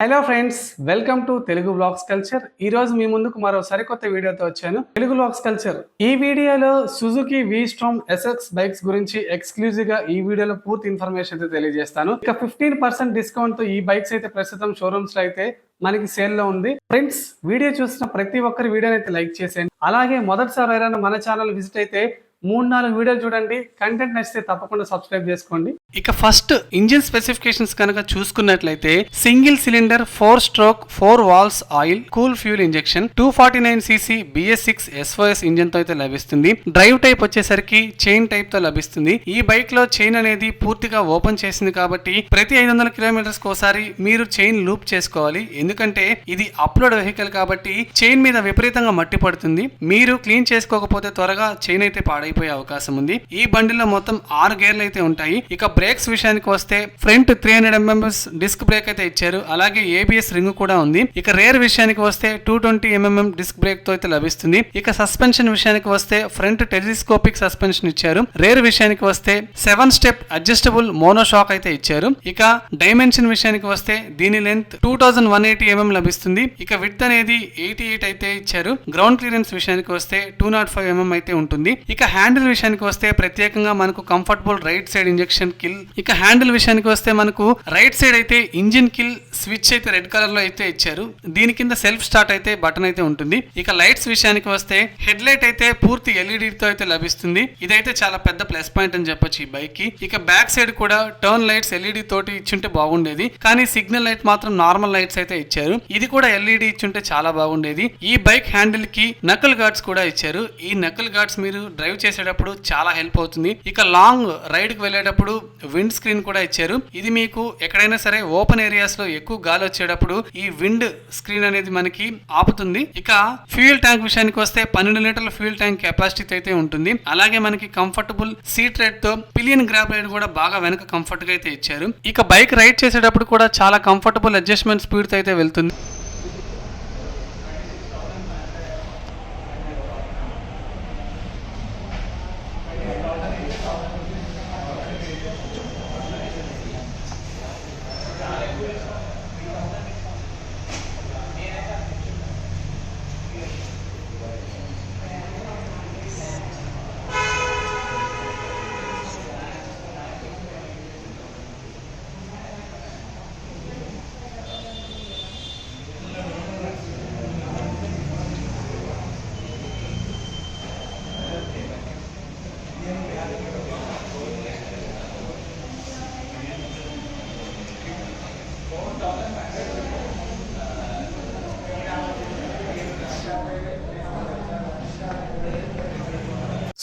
Hello friends welcome to Telugu blogs culture ఈ రోజు మీ ముందుకు మరో సరికొత్త వీడియోతో వచ్చాను. తెలుగు బ్లాగ్స్ కల్చర్ ఈ వీడియోలో Suzuki V Strom SX bikes గురించి ఎక్స్క్లూజివ్గా ఈ వీడియోలో పూర్తి ఇన్ఫర్మేషన్ అయితే తెలియజేస్తాను. ఇక ఫిఫ్టీన్ పర్సెంట్ డిస్కౌంట్తో ఈ బైక్స్ అయితే ప్రస్తుతం షోరూమ్స్లో అయితే మనకి సేల్లో ఉంది. ఫ్రెండ్స్ వీడియో చూసిన ప్రతి ఒక్కరి వీడియోని అయితే లైక్ చేసేయండి. అలాగే మొదటిసారి ఎవరైనా మన ఛానల్ విజిట్ అయితే మూడు నాలుగు వీడియోలు చూడండి. కంటెంట్ నచ్చితే తప్పకుండా సబ్స్క్రైబ్ చేసుకోండి. ఇక ఫస్ట్ ఇంజిన్ స్పెసిఫికేషన్స్ కనుక చూసుకున్నట్లయితే single cylinder four stroke four valves oil cool fuel injection two forty nine cc BS six SOS ఇంజిన్తో అయితే లభిస్తుంది. డ్రైవ్ టైప్ వచ్చేసరికి చైన్ టైప్తో లభిస్తుంది. ఈ బైక్లో చైన్ అనేది పూర్తిగా ఓపెన్ చేసింది కాబట్టి ప్రతి ఐదు వందల కిలోమీటర్స్ ఒకసారి మీరు చైన్ లూప్ చేసుకోవాలి. ఎందుకంటే ఇది అప్లోడ్ వెహికల్ కాబట్టి చైన్ మీద విపరీతంగా మట్టి పడుతుంది. మీరు క్లీన్ చేసుకోకపోతే త్వరగా చైన్ అయితే పాడైపోయే అవకాశం ఉంది. ఈ బండిలో మొత్తం ఆరు గేర్లు అయితే ఉంటాయి. ఇక బ్రేక్స్ విషయానికి వస్తే front three hundred mms disc brake అయితే ఇచ్చారు. అలాగే ఏబిఎస్ రింగ్ కూడా ఉంది. ఇక రేర్ విషయానికి వస్తే టూ ట్వంటీ ఎంఎంఎం డిస్క్ బ్రేక్తో అయితే లభిస్తుంది. ఇక సస్పెన్షన్ విషయానికి వస్తే ఫ్రంట్ టెలిస్కోపిక్ సస్పెన్షన్ ఇచ్చారు. రేర్ విషయానికి వస్తే seven step adjustable mono shock అయితే ఇచ్చారు. ఇక డైమెన్షన్ విషయానికి వస్తే దీని length two thousand one eighty mm లభిస్తుంది. ఇక విత్ అనేది ఎయిటీ ఎయిట్ అయితే ఇచ్చారు. గ్రౌండ్ క్లియరెన్స్ విషయానికి వస్తే టూ నాట్ ఫైవ్ ఎంఎం అయితే ఉంటుంది. ఇక హ్యాండిల్ విషయానికి వస్తే ప్రత్యేకంగా మనకు comfortable right side injection kill. ఇక హ్యాండిల్ విషయానికి వస్తే మనకు రైట్ సైడ్ అయితే ఇంజిన్ కిల్ స్విచ్ అయితే రెడ్ కలర్లో అయితే ఇచ్చారు. దీని కింద సెల్ఫ్ స్టార్ట్ అయితే బటన్ అయితే ఉంటుంది. ఇక లైట్స్ విషయానికి వస్తే హెడ్ లైట్ అయితే పూర్తి ఎల్ఈడి తో అయితే లభిస్తుంది. ఇదైతే చాలా పెద్ద ప్లస్ పాయింట్ అని చెప్పొచ్చు ఈ బైక్కి. ఇక బ్యాక్ సైడ్ కూడా టర్న్ లైట్స్ ఎల్ఈడి తోటి ఇచ్చుంటే బాగుండేది. కానీ సిగ్నల్ లైట్ మాత్రం నార్మల్ లైట్స్ అయితే ఇచ్చారు. ఇది కూడా ఎల్ఈడి ఇచ్చుంటే చాలా బాగుండేది. ఈ బైక్ హ్యాండిల్కి నకల్ గార్డ్స్ కూడా ఇచ్చారు. ఈ నకల్ గార్డ్స్ మీరు డ్రైవ్ చేసేటప్పుడు చాలా హెల్ప్ అవుతుంది. ఇక లాంగ్ రైడ్కి వెళ్ళేటప్పుడు విండ్ స్క్రీన్ కూడా ఇచ్చారు. ఇది మీకు ఎక్కడైనా సరే ఓపెన్ ఏరియాస్లో ఎక్కువ గాలి వచ్చేటప్పుడు ఈ విండ్ స్క్రీన్ అనేది మనకి ఆపుతుంది. ఇక ఫ్యూయల్ ట్యాంక్ విషయానికి వస్తే పన్నెండు లీటర్ల ఫ్యూయల్ ట్యాంక్ కెపాసిటీ అయితే ఉంటుంది. అలాగే మనకి కంఫర్టబుల్ సీట్ రేట్తో పిలియన్ గ్రాప్ రైడ్ కూడా బాగా వెనక కంఫర్ట్గా అయితే ఇచ్చారు. ఇక బైక్ రైడ్ చేసేటప్పుడు కూడా చాలా కంఫర్టబుల్ అడ్జస్ట్మెంట్ స్పీడ్తో అయితే వెళ్తుంది.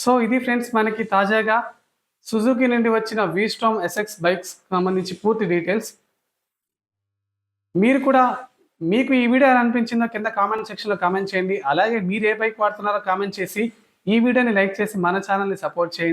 సో ఇది ఫ్రెండ్స్ మనకి తాజాగా సుజుకి నుండి వచ్చిన వీస్ట్రామ్ ఎస్ఎక్స్ బైక్స్ సంబంధించి పూర్తి డీటెయిల్స్ మీరు కూడా మీకు ఈ వీడియో ఎలా అనిపించిందో కింద కామెంట్ సెక్షన్లో కామెంట్ చేయండి. అలాగే మీరు ఏ బైక్ వాడుతున్నారో కామెంట్ చేసి ఈ వీడియోని లైక్ చేసి మన ఛానల్ని సపోర్ట్ చేయండి.